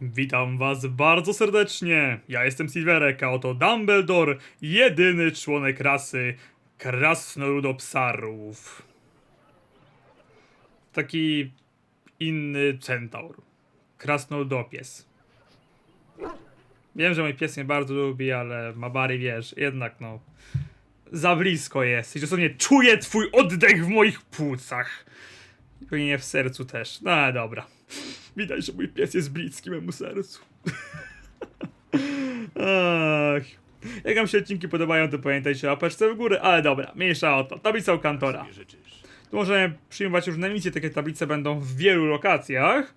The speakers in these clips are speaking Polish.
Witam was bardzo serdecznie. Ja jestem Silverek, a oto Dumbledore, jedyny członek rasy krasnoludopsarów. Taki inny centaur. Krasnoludopies. Wiem, że mój pies mnie bardzo lubi, ale Mabary wiesz, jednak no. Za blisko jest i dosłownie czuję twój oddech w moich płucach. I nie w sercu też. No dobra. Widać, że mój pies jest bliski memu sercu. Ach. Jak wam się odcinki podobają, to pamiętajcie o łapeczce w górę, ale dobra, mniejsza o to. Tablica u kantora. Tu możemy przyjmować różne misje, takie tablice będą w wielu lokacjach.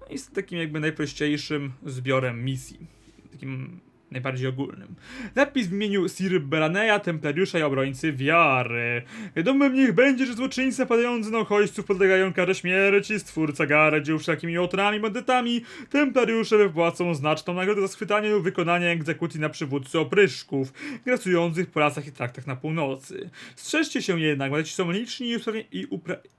No I z takim jakby najprościejszym zbiorem misji. Takim najbardziej ogólnym. Napis w imieniu Sir Braneya, Templariusza i Obrońcy Wiary. Wiadomym niech będzie, że złoczyńcy padający na uchodźców podlegają karze śmierci, stwórca gary dzieł wszelkimi łotrami, bandytami, templariusze wypłacą znaczną nagrodę za schwytanie lub wykonanie egzekucji na przywódcy opryszków, grasujących po lasach i traktach na północy. Strzeżcie się jednak, bo ci są liczni i, i,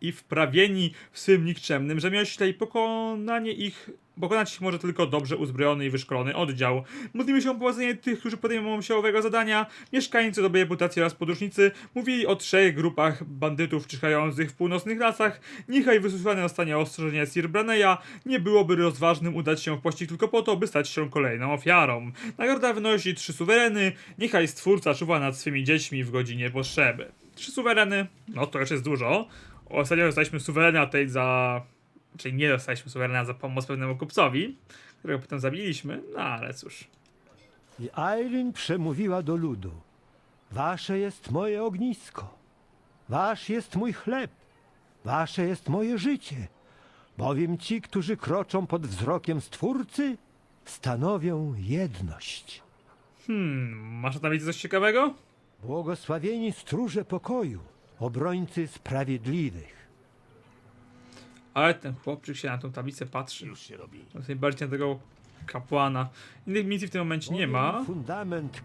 i wprawieni w swym nikczemnym rzemiośle i pokonanie ich Pokonać ich może tylko dobrze uzbrojony i wyszkolony oddział. Modlimy się o powodzenie tych, którzy podejmą się owego zadania. Mieszkańcy dobrej reputacji oraz podróżnicy mówili o trzech grupach bandytów czyhających w północnych lasach. Niechaj wysłuchane zostanie ostrzeżenie Sir Braneya. Nie byłoby rozważnym udać się w pościg tylko po to, by stać się kolejną ofiarą. Nagroda wynosi trzy suwereny. Niechaj stwórca czuwa nad swymi dziećmi w godzinie potrzeby. Trzy suwereny, no to już jest dużo. Ostatnio dostaliśmy suwerena tej za Czyli nie dostaliśmy suwerena za pomoc pewnemu kupcowi, którego potem zabiliśmy, no ale cóż. I Aileen przemówiła do ludu. Wasze jest moje ognisko. Wasz jest mój chleb. Wasze jest moje życie. Bowiem ci, którzy kroczą pod wzrokiem Stwórcy, stanowią jedność. Hmm, masz na tablicy coś ciekawego? Błogosławieni stróże pokoju, obrońcy sprawiedliwych. Ale ten chłopczyk się na tą tablicę patrzy. Już się robi. Najbardziej na tego kapłana. Innych misji w tym momencie nie ma. Fundament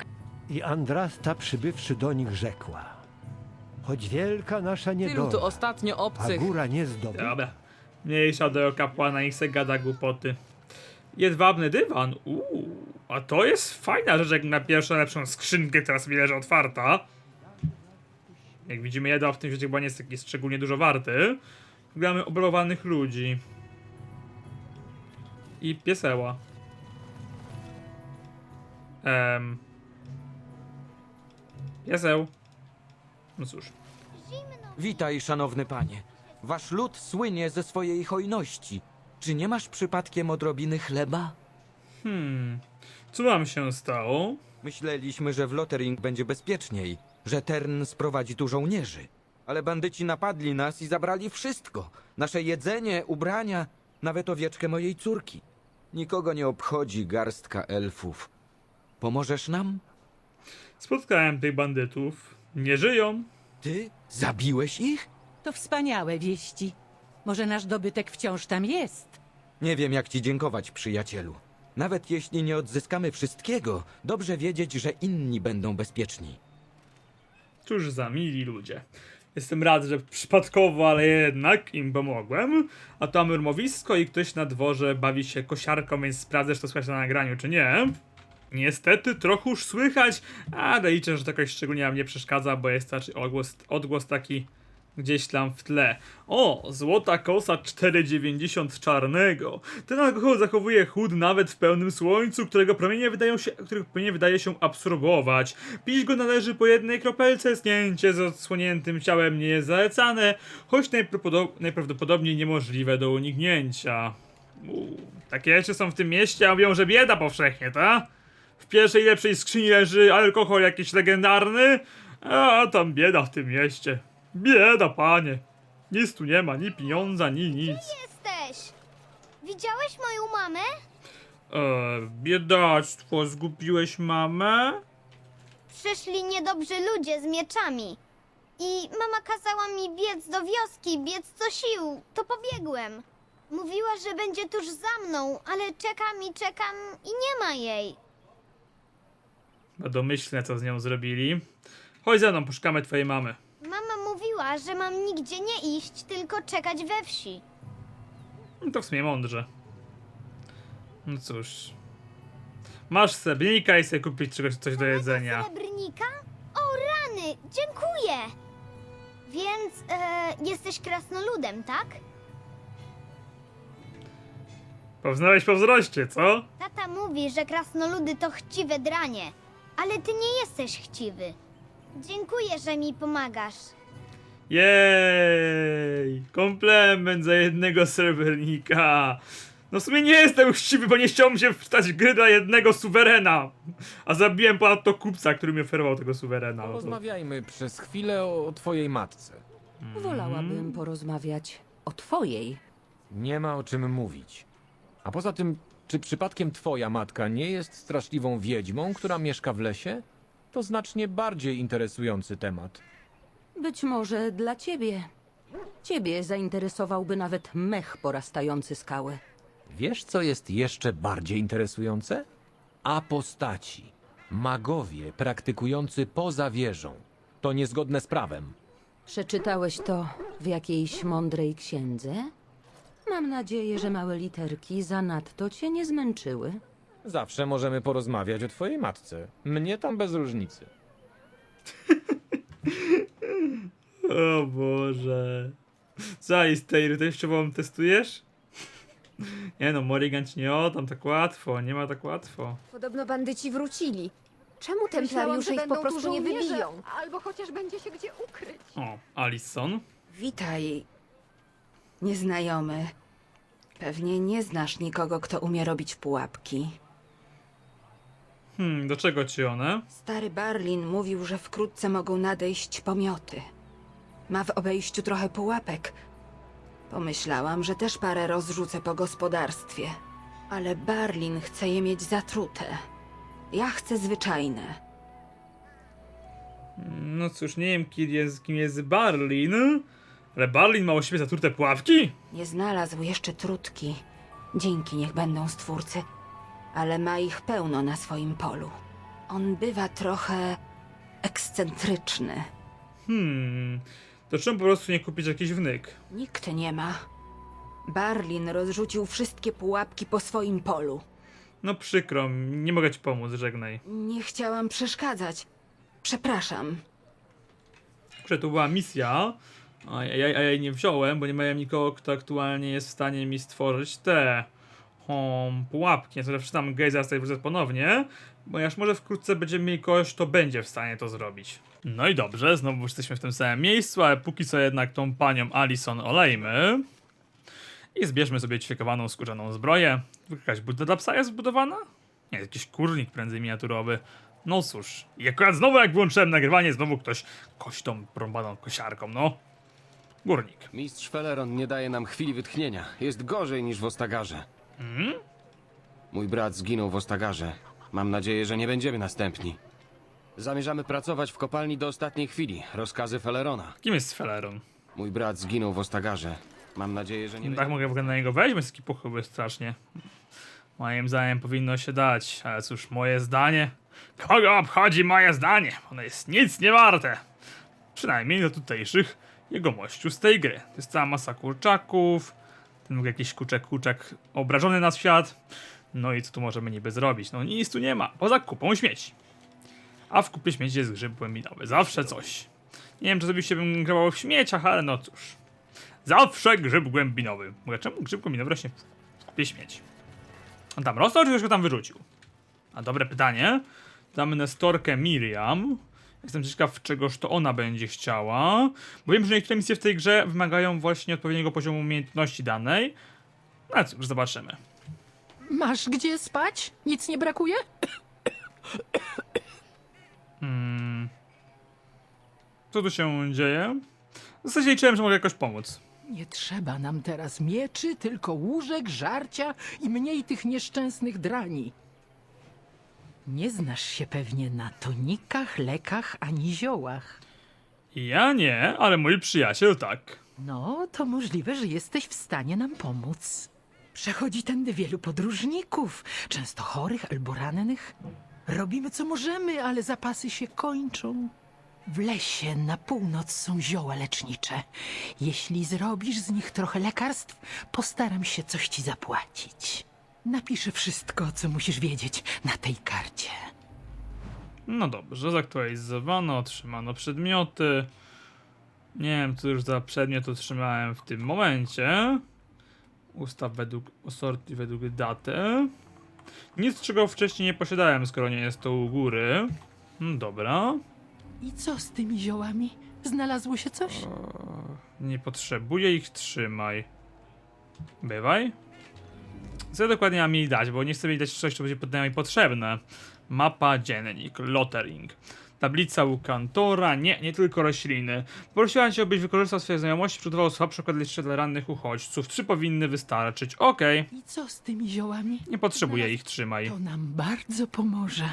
i Andrasta przybywszy do nich rzekła. Choć wielka nasza Tylu tu niedola, ostatnio a obcych. góra nie zdobyć, Dobra. Mniejsza do kapłana, niech se gada głupoty. Jedwabny dywan. Uuu, a to jest fajna rzecz, jak na pierwszą lepszą skrzynkę, która sobie leży otwarta. Jak widzimy, jedwab w tym świecie chyba nie jest taki szczególnie dużo warty. Gramy obrowanych ludzi. I pieseła. Em. Pieseł. No cóż. Witaj, szanowny panie. Wasz lud słynie ze swojej hojności. Czy nie masz przypadkiem odrobiny chleba? Hmm. Co wam się stało? Myśleliśmy, że w Lottering będzie bezpieczniej, że Tern sprowadzi tu żołnierzy. Ale bandyci napadli nas i zabrali wszystko. Nasze jedzenie, ubrania, nawet owieczkę mojej córki. Nikogo nie obchodzi garstka elfów. Pomożesz nam? Spotkałem tych bandytów. Nie żyją. Ty? Zabiłeś ich? To wspaniałe wieści. Może nasz dobytek wciąż tam jest. Nie wiem, jak ci dziękować, przyjacielu. Nawet jeśli nie odzyskamy wszystkiego, dobrze wiedzieć, że inni będą bezpieczni. Cóż za mili ludzie. Jestem rad, że przypadkowo, ale jednak im pomogłem. A to murmowisko i ktoś na dworze bawi się kosiarką, więc sprawdzę, czy to słychać na nagraniu, czy nie. Niestety trochę już słychać, ale liczę, że to jakoś szczególnie nam nie przeszkadza, bo jest raczej odgłos, odgłos taki gdzieś tam w tle. O, złota kosa 4,90 czarnego. Ten alkohol zachowuje chłód nawet w pełnym słońcu, którego promienie wydają się, których promienie wydaje się absorbować. Pić go należy po jednej kropelce, zdjęcie z odsłoniętym ciałem nie jest zalecane, choć najprawdopodob- najprawdopodobniej niemożliwe do uniknięcia. Takie rzeczy są w tym mieście, a mówią, że bieda powszechnie, ta? W pierwszej lepszej skrzyni leży alkohol jakiś legendarny, a tam bieda w tym mieście. Bieda, panie. Nic tu nie ma, ni pieniądza, ni nic. jesteś? Widziałeś moją mamę? Eee, biedactwo, zgubiłeś mamę? Przyszli niedobrzy ludzie z mieczami. I mama kazała mi biec do wioski, biec co sił. To pobiegłem. Mówiła, że będzie tuż za mną, ale czekam i czekam i nie ma jej. Chyba domyślne, co z nią zrobili. Chodź ze mną, poszukamy twojej mamy. Mówiła, że mam nigdzie nie iść, tylko czekać we wsi. No to w sumie mądrze. No cóż. Masz srebrnika i sobie kupić czegoś, coś do jedzenia. Srebrnika? O rany, dziękuję! Więc e, jesteś krasnoludem, tak? Poznałeś po wzroście, co? Tata mówi, że krasnoludy to chciwe dranie, ale ty nie jesteś chciwy. Dziękuję, że mi pomagasz. Jej! Komplement za jednego srebrnika. No w sumie nie jestem chciwy, bo nie chciałbym się wstać gry dla jednego suwerena. A zabiłem ponadto kupca, który mi oferował tego suwerena. No to... Porozmawiajmy przez chwilę o, o twojej matce. Wolałabym porozmawiać o twojej. Nie ma o czym mówić. A poza tym, czy przypadkiem twoja matka nie jest straszliwą wiedźmą, która mieszka w lesie? To znacznie bardziej interesujący temat. Być może dla ciebie. Ciebie zainteresowałby nawet mech porastający skały. Wiesz, co jest jeszcze bardziej interesujące? Apostaci. Magowie praktykujący poza wieżą. To niezgodne z prawem. Przeczytałeś to w jakiejś mądrej księdze? Mam nadzieję, że małe literki zanadto cię nie zmęczyły. Zawsze możemy porozmawiać o twojej matce. Mnie tam bez różnicy. O Boże. Co, Isteiry, to jeszcze wam testujesz? Nie no, Morrigan ci nie o, tam tak łatwo, nie ma tak łatwo. Podobno bandyci wrócili. Czemu Myślałam, templariusze że ich po będą prostu tu nie żołnierze, wybiją? Albo chociaż będzie się gdzie ukryć. O, Alison. Witaj, nieznajomy. Pewnie nie znasz nikogo, kto umie robić pułapki. Hmm, do czego ci one? Stary Barlin mówił, że wkrótce mogą nadejść pomioty. Ma w obejściu trochę pułapek. Pomyślałam, że też parę rozrzucę po gospodarstwie. Ale Barlin chce je mieć zatrute. Ja chcę zwyczajne. No cóż, nie wiem kim jest, kim jest Barlin, ale Barlin ma u siebie zatrute pułapki? Nie znalazł jeszcze trutki. Dzięki niech będą stwórcy. Ale ma ich pełno na swoim polu. On bywa trochę ekscentryczny. Hmm, to czemu po prostu nie kupić jakiś wnyk? Nikt nie ma. Barlin rozrzucił wszystkie pułapki po swoim polu. No przykro, nie mogę ci pomóc, żegnaj. Nie chciałam przeszkadzać. Przepraszam. Kurczę, to była misja, a ja, ja, ja jej nie wziąłem, bo nie miałem nikogo, kto aktualnie jest w stanie mi stworzyć te pułapki. Ja sobie przeczytam Gej, zaraz tutaj wrócę ponownie, ponieważ może wkrótce będziemy mieli kogoś, kto będzie w stanie to zrobić. No i dobrze, znowu jesteśmy w tym samym miejscu, ale póki co jednak tą panią Alison olejmy. I zbierzmy sobie ćwiekowaną skórzaną zbroję. Jakaś budka dla psa jest zbudowana? Nie, jakiś kurnik prędzej miniaturowy. No cóż, i akurat znowu jak włączyłem nagrywanie, znowu ktoś kością prąbaną kosiarką, no. Górnik. Mistrz Feleron nie daje nam chwili wytchnienia. Jest gorzej niż w Ostagarze. Mój brat zginął w Ostagarze. Mam nadzieję, że nie będziemy następni. Zamierzamy pracować w kopalni do ostatniej chwili. Rozkazy Felerona. Kim jest Feleron? Mój brat zginął w Ostagarze. Mam nadzieję, że nie Tak mogę w ogóle na niego bez taki pochyły strasznie. Moim zdaniem powinno się dać, ale cóż, moje zdanie... Kogo obchodzi moje zdanie? Ono jest nic nie warte. Przynajmniej dla tutejszych jegomościu z tej gry. To jest cała masa kurczaków, ten jakiś kurczak, kurczak obrażony na świat. No i co tu możemy niby zrobić? No nic tu nie ma, poza kupą śmieci. A w kupie śmieci jest grzyb głębinowy, zawsze coś. Nie wiem, czy osobiście bym grawał w śmieciach, ale no cóż. Zawsze grzyb głębinowy. Mówię, czemu grzyb głębinowy rośnie w kupie śmieci? On tam rosnął, czy ktoś go tam wyrzucił? A dobre pytanie. Damy Nestorkę Miriam. Jestem ciekaw, czegoż to ona będzie chciała. Bo wiem, że niektóre misje w tej grze wymagają właśnie odpowiedniego poziomu umiejętności danej. No cóż, zobaczymy. Masz gdzie spać? Nic nie brakuje? Co tu się dzieje? W zasadzie liczyłem, że mogę jakoś pomóc. Nie trzeba nam teraz mieczy, tylko łóżek, żarcia i mniej tych nieszczęsnych drani. Nie znasz się pewnie na tonikach, lekach ani ziołach. Ja nie, ale mój przyjaciel tak. No, to możliwe, że jesteś w stanie nam pomóc. Przechodzi tędy wielu podróżników, często chorych albo rannych. Robimy co możemy, ale zapasy się kończą. W lesie na północ są zioła lecznicze. Jeśli zrobisz z nich trochę lekarstw, postaram się coś ci zapłacić. Napiszę wszystko, co musisz wiedzieć na tej karcie. No dobrze, zaktualizowano, otrzymano przedmioty. Nie wiem, co już za przedmiot otrzymałem w tym momencie. Ustaw według osorty, według daty. Nic, czego wcześniej nie posiadałem, skoro nie jest to u góry. No dobra. I co z tymi ziołami? Znalazło się coś? Nie potrzebuję ich, trzymaj. Bywaj. Co ja dokładnie mam mi dać, bo nie chcę mi dać coś, co będzie mi potrzebne. Mapa, dziennik, lottering. Tablica u kantora, nie, nie tylko rośliny. Prosiłam cię, abyś wykorzystał swoje znajomości, przygotował słabsze jeszcze dla rannych uchodźców. Trzy powinny wystarczyć. Okej, I co z tymi ziołami? nie potrzebuję ich, trzymaj. To nam bardzo pomoże.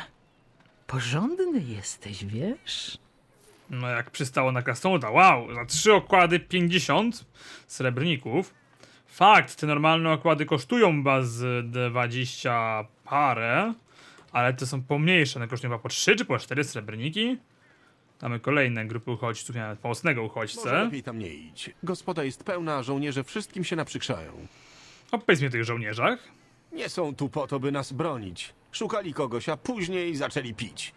Porządny jesteś, wiesz? No jak przystało na krasnoluda, wow, za trzy okłady 50 srebrników. Fakt, te normalne okłady kosztują chyba z 20 parę, ale te są pomniejsze, one kosztują chyba po 3 czy po 4 srebrniki. Mamy kolejne grupy uchodźców, nawet pomocnego Może uchodźcę. lepiej tam nie idź. Gospoda jest pełna, a żołnierze wszystkim się naprzykrzają. Opowiedz mi o tych żołnierzach. Nie są tu po to, by nas bronić. Szukali kogoś, a później zaczęli pić.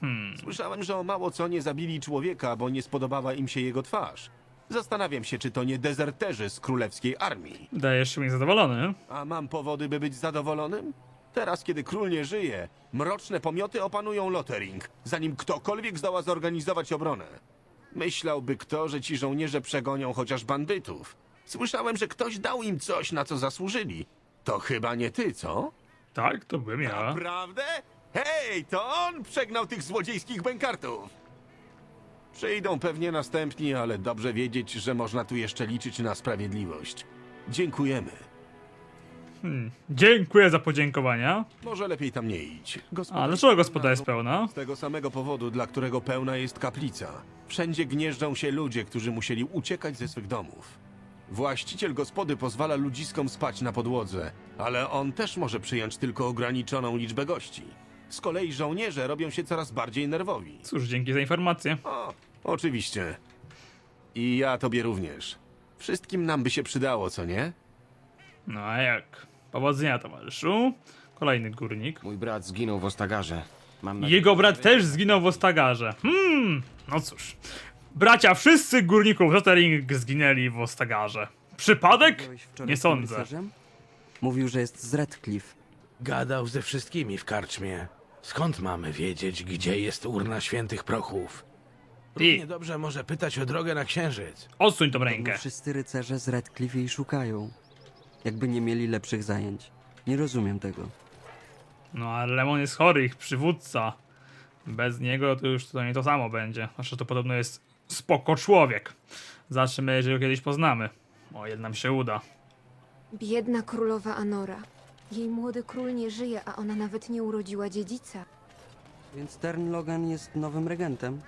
Hmm. Słyszałem, że o mało co nie zabili człowieka, bo nie spodobała im się jego twarz. Zastanawiam się, czy to nie dezerterzy z królewskiej armii. Dajesz się mi zadowolony. A mam powody, by być zadowolonym? Teraz, kiedy król nie żyje, mroczne pomioty opanują Lottering, zanim ktokolwiek zdoła zorganizować obronę. Myślałby kto, że ci żołnierze przegonią chociaż bandytów. Słyszałem, że ktoś dał im coś, na co zasłużyli. To chyba nie ty, co? Tak, to bym ja. Naprawdę? Hej, to on przegnał tych złodziejskich bękartów! Przyjdą pewnie następni, ale dobrze wiedzieć, że można tu jeszcze liczyć na sprawiedliwość. Dziękujemy. Dziękuję za podziękowania. Może lepiej tam nie idź. Gospoda A dlaczego gospoda jest pełna? Z tego samego powodu, dla którego pełna jest kaplica. Wszędzie gnieżdżą się ludzie, którzy musieli uciekać ze swych domów. Właściciel gospody pozwala ludziskom spać na podłodze, ale on też może przyjąć tylko ograniczoną liczbę gości. Z kolei żołnierze robią się coraz bardziej nerwowi. Cóż, dzięki za informację. O, oczywiście. I ja tobie również. Wszystkim nam by się przydało, co nie? No a jak? Powodzenia, towarzyszu. Kolejny górnik. Mój brat zginął w Ostagarze. Mam nadzieję, Jego brat też zginął w Ostagarze. Hmm, no cóż. Bracia wszyscy górników Lottering zginęli w Ostagarze. Przypadek? Nie sądzę. Mówił, że jest z Redcliffe. Gadał ze wszystkimi w karczmie. Skąd mamy wiedzieć, gdzie jest urna świętych prochów? Równie Ty, dobrze może pytać o drogę na księżyc. odsuń tą rękę. wszyscy rycerze z Redcliffe jej szukają. Jakby nie mieli lepszych zajęć. Nie rozumiem tego. No ale Lemon jest chory, ich przywódca. Bez niego to już to nie to samo będzie. Znaczy to podobno jest spoko człowiek. Zobaczymy, jeżeli go kiedyś poznamy. O, ile nam się uda. Biedna królowa Anora. Jej młody król nie żyje, a ona nawet nie urodziła dziedzica. Więc Tern Logan jest nowym regentem.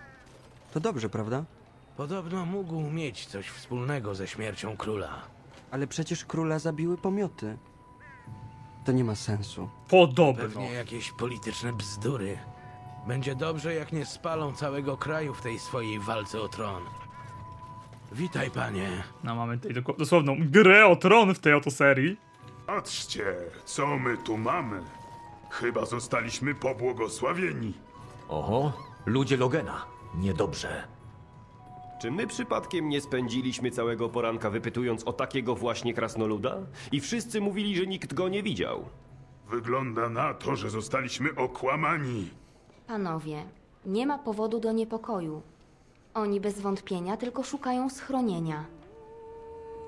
To dobrze, prawda? Podobno mógł mieć coś wspólnego ze śmiercią króla. Ale przecież króla zabiły pomioty. To nie ma sensu. Podobno. Pewnie jakieś polityczne bzdury. Będzie dobrze, jak nie spalą całego kraju w tej swojej walce o tron. Witaj, panie. No mamy tutaj doko- dosłowną grę o tron w tej oto serii. Patrzcie, co my tu mamy. Chyba zostaliśmy pobłogosławieni. Oho, ludzie Logena. Niedobrze. Czy my przypadkiem nie spędziliśmy całego poranka wypytując o takiego właśnie krasnoluda? I wszyscy mówili, że nikt go nie widział. Wygląda na to, że zostaliśmy okłamani. Panowie, nie ma powodu do niepokoju. Oni bez wątpienia tylko szukają schronienia.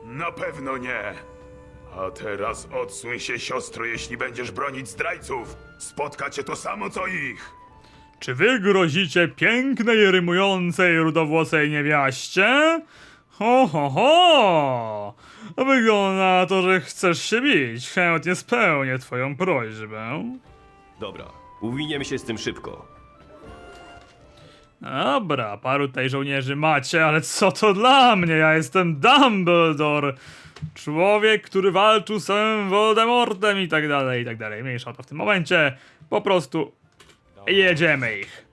Na pewno nie. A teraz odsuń się, siostro, jeśli będziesz bronić zdrajców. Spotka cię to samo, co ich. Czy wy grozicie pięknej, rymującej, rudowłosej niewiaście? Ho, ho, ho! Wygląda na to, że chcesz się bić. Chętnie spełnię twoją prośbę. Dobra, uwiniemy się z tym szybko. Dobra, paru tutaj żołnierzy macie, ale co to dla mnie? Ja jestem Dumbledore. Człowiek, który walczył z samym Voldemortem i tak dalej, i tak dalej. Mniejsza o to w tym momencie. Po prostu jedziemy ich.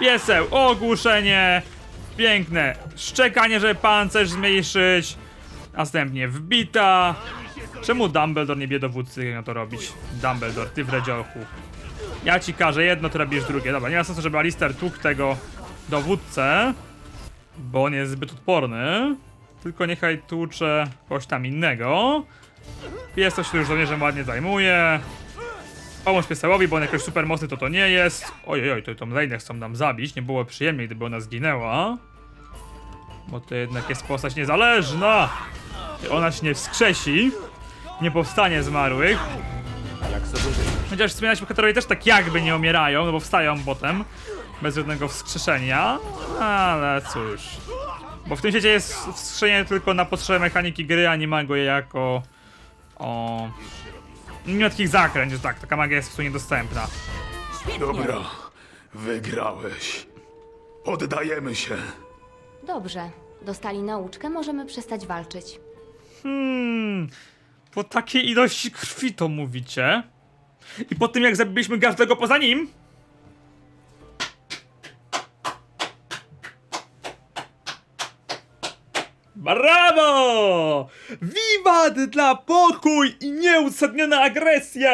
Pieseł, ogłuszenie. Piękne. Szczekanie, żeby pancerz zmniejszyć. Następnie wbita. Czemu Dumbledore nie bie dowódcy, miał to robić? Dumbledore, ty w redziochu. Ja ci każę jedno, ty robisz drugie. Dobra, nie ma sensu, żeby Alistair tłukł tego dowódcę, bo on jest zbyt odporny. Tylko niechaj tłucze kogoś tam innego. Pies to się już żołnierzem ładnie zajmuje. Pomóż piesełowi, bo on jakoś super mocny to to nie jest. Ojej, oj, to tą Lejnę chcą nam zabić. Nie było przyjemniej, gdyby ona zginęła. Bo to jednak jest postać niezależna. Ona się nie wskrzesi. Nie powstanie zmarłych. Chociaż wspominać bohaterowie też tak jakby nie umierają, no bo wstają potem. Bez żadnego wskrzeszenia. Ale cóż. Bo w tym świecie jest wskrzeszenie tylko na potrzeby mechaniki gry, a nie ma go jako... O... Nie ma takich zakręć, że tak, taka magia jest w sumie niedostępna. Dobra, wygrałeś. Poddajemy się. Dobrze. Dostali nauczkę, możemy przestać walczyć. Hmm, po takiej ilości krwi to mówicie? I po tym jak zabiliśmy każdego poza nim? Brawo! Wiwat dla pokój i nieuzasadniona agresja!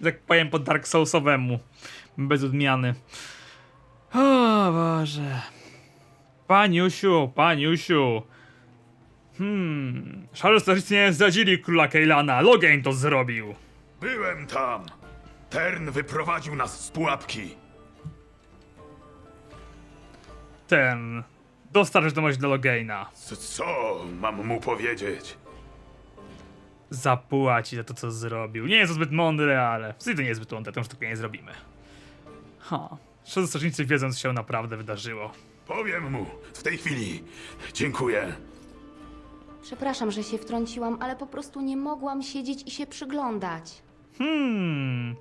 Jak powiem po Dark Soulsowemu. Bez odmiany. O Boże. Paniusiu, paniusiu. Hmm. Szary strażnicy nie zdradzili króla Kejlana. Logain to zrobił. Byłem tam. Tern wyprowadził nas z pułapki. Ten. Dostarcz wiadomość dla Logaina. C- Co mam mu powiedzieć? Zapłaci za to, co zrobił. Nie jest to zbyt mądry, ale. W sumie to nie jest zbyt mądre, to już tylko nie zrobimy. Ha. Szary strażnicy wiedzą, co się naprawdę wydarzyło. Powiem mu w tej chwili. Dziękuję. Przepraszam, że się wtrąciłam, ale po prostu nie mogłam siedzieć i się przyglądać. Hmm.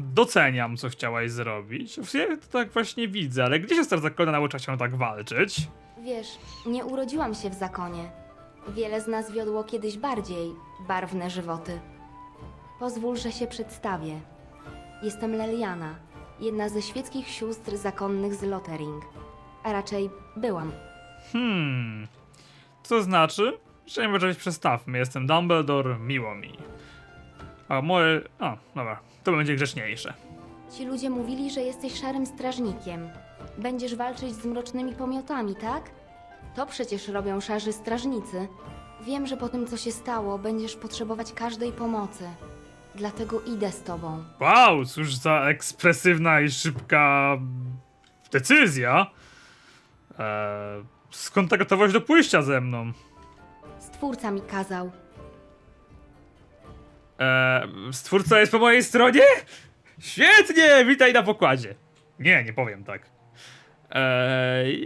Doceniam, co chciałaś zrobić. W sumie to tak właśnie widzę, ale gdzie siostra zakona naucza się tak walczyć? Wiesz, nie urodziłam się w zakonie. Wiele z nas wiodło kiedyś bardziej barwne żywoty. Pozwól, że się przedstawię. Jestem Leliana, jedna ze świeckich sióstr zakonnych z Lothering. A raczej byłam. Hmm. Co znaczy? Że nie przestawmy. Jestem Dumbledore, miło mi. A moje. A, dobra. To będzie grzeczniejsze. Ci ludzie mówili, że jesteś szarym strażnikiem. Będziesz walczyć z mrocznymi pomiotami, tak? To przecież robią szarzy strażnicy. Wiem, że po tym, co się stało, będziesz potrzebować każdej pomocy. Dlatego idę z tobą. Wow, cóż za ekspresywna i szybka decyzja. Eee, skąd ta gotowość do pójścia ze mną? Stwórca mi kazał. Eee, stwórca jest po mojej stronie? Świetnie, witaj na pokładzie. Nie, nie powiem tak. Eee,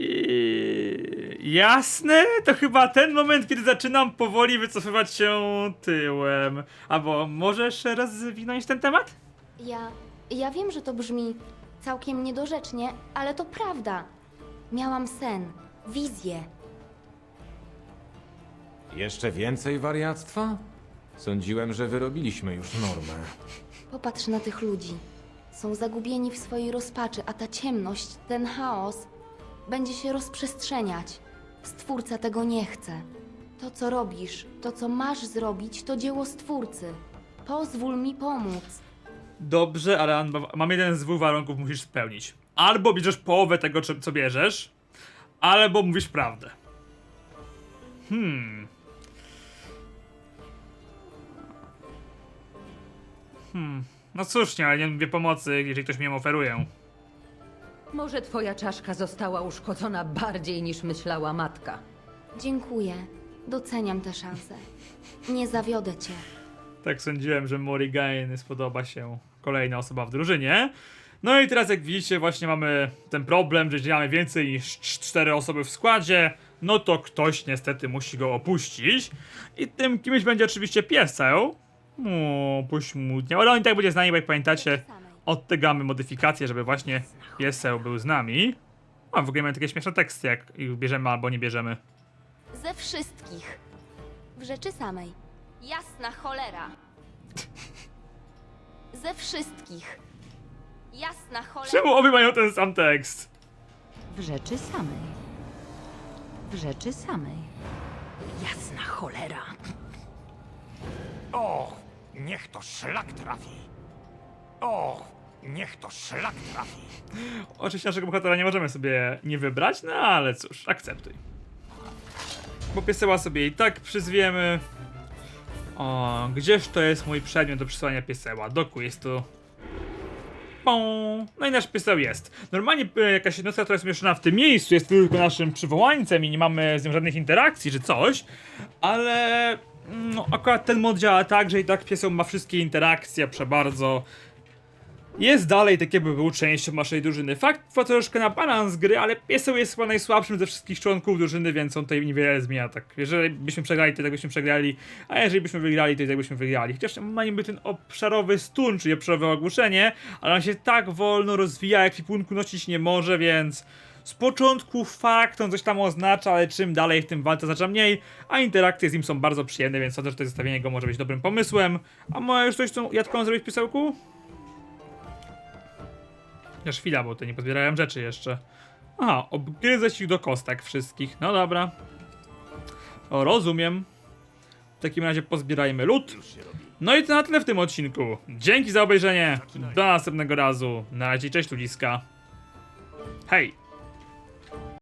jasne, to chyba ten moment, kiedy zaczynam powoli wycofywać się tyłem. Albo możesz rozwinąć ten temat? Ja. Ja wiem, że to brzmi całkiem niedorzecznie, ale to prawda. Miałam sen, wizję. Jeszcze więcej wariactwa? Sądziłem, że wyrobiliśmy już normę. Popatrz na tych ludzi. Są zagubieni w swojej rozpaczy, a ta ciemność, ten chaos będzie się rozprzestrzeniać. Stwórca tego nie chce. To, co robisz, to, co masz zrobić, to dzieło Stwórcy. Pozwól mi pomóc. Dobrze, ale mam jeden z dwóch warunków, musisz spełnić. Albo bierzesz połowę tego, co- co bierzesz, albo mówisz prawdę. Hmm. Hmm. No cóż, nie, ale nie mówię pomocy, jeżeli ktoś mi ją oferuje. Może twoja czaszka została uszkodzona bardziej niż myślała matka. Dziękuję. Doceniam tę szansę. Nie zawiodę cię. Tak sądziłem, że Morrigan spodoba się kolejna osoba w drużynie. No i teraz jak widzicie właśnie mamy ten problem, że jeżeli mamy więcej niż cz- cztery osoby w składzie, no to ktoś niestety musi go opuścić. I tym kimś będzie oczywiście pieseł. O, pośmutnie. Ale on i tak będzie z nami, bo jak pamiętacie, od tego mamy modyfikację, żeby właśnie pieseł był z nami. A w ogóle mamy takie śmieszne teksty, jak ich bierzemy albo nie bierzemy. Ze wszystkich. W rzeczy samej. Jasna cholera. Ze wszystkich. Jasna cholera. Czemu obie mają ten sam tekst? W rzeczy samej. W rzeczy samej. Jasna cholera. Och, niech to szlak trafi. Och, niech to szlak trafi. Oczywiście naszego bohatera nie możemy sobie nie wybrać, no ale cóż, akceptuj. Bo pieseła sobie i tak przyzwiemy. O, gdzież to jest mój przedmiot do przysłania pieseła? Doku, jest to... Pą. No i nasz pieseł jest. Normalnie e, jakaś jednostka, która jest umieszczona w tym miejscu, jest tylko naszym przywołańcem i nie mamy z nim żadnych interakcji czy coś, ale no, akurat ten mod działa tak, że i tak pieseł ma wszystkie interakcje, przebardzo. Jest dalej tak jakby był częścią naszej drużyny. Fakt wpływa troszkę na balans gry, ale pieseł jest chyba najsłabszym ze wszystkich członków drużyny, więc on tutaj niewiele zmienia. Tak, jeżeli byśmy przegrali, to tak byśmy przegrali, a jeżeli byśmy wygrali, to tak byśmy wygrali. Chociaż ma niby ten obszarowy stun, czyli obszarowe ogłuszenie, ale on się tak wolno rozwija, jak punku nosić nie może, więc z początku fakt on coś tam oznacza, ale czym dalej w tym walce oznacza mniej, a interakcje z nim są bardzo przyjemne, więc sądzę, że to zestawienie go może być dobrym pomysłem. A może już coś tą jadką zrobić w pisełku? Chociaż chwila, bo to nie pozbierałem rzeczy jeszcze. Aha, obgryzać ich do kostek wszystkich. No dobra. O, rozumiem. W takim razie pozbierajmy lód. No i to na tyle w tym odcinku. Dzięki za obejrzenie. Do następnego razu. Na razie, cześć ludziska. Hej!